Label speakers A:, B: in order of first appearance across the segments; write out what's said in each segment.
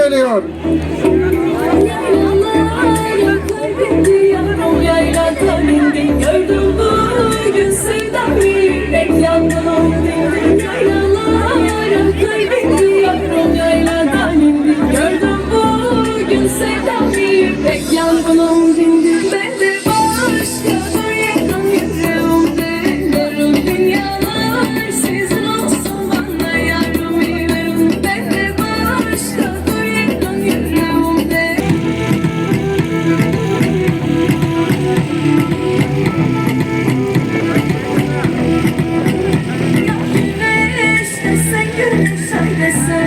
A: geliyor.
B: Sevdam yürek yandım Yaylalara kaybetti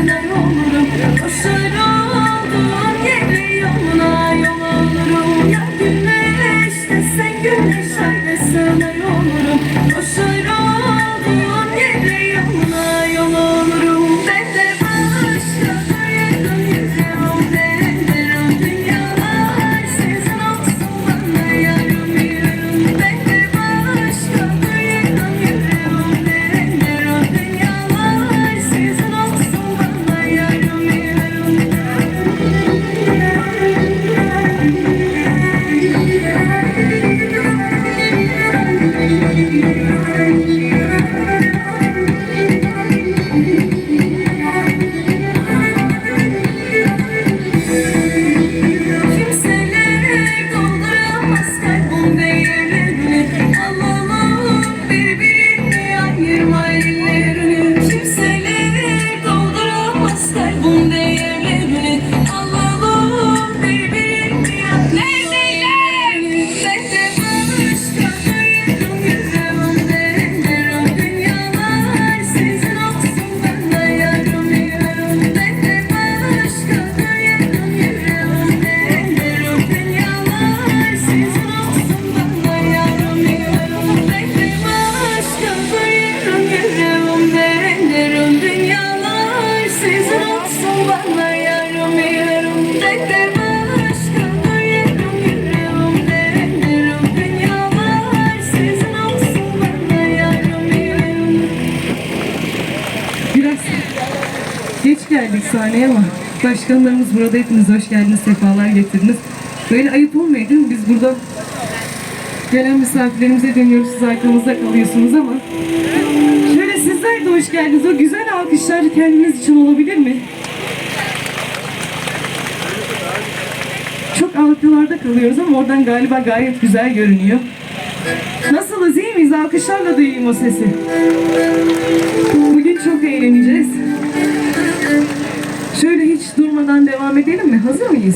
B: Bye. Bunda yerlerim
C: Biraz geç geldik sahneye ama başkanlarımız burada hepiniz hoş geldiniz, sefalar getirdiniz. Böyle ayıp olmuyor değil mi? Biz burada gelen misafirlerimize dönüyoruz, siz arkamızda kalıyorsunuz ama şöyle sizler de hoş geldiniz. O güzel alkışlar kendiniz için olabilir mi? Çok arkalarda kalıyoruz ama oradan galiba gayet güzel görünüyor. Nasılız iyi miyiz? Alkışlarla duyayım o sesi. Bugün çok eğleneceğiz. Şöyle hiç durmadan devam edelim mi? Hazır mıyız?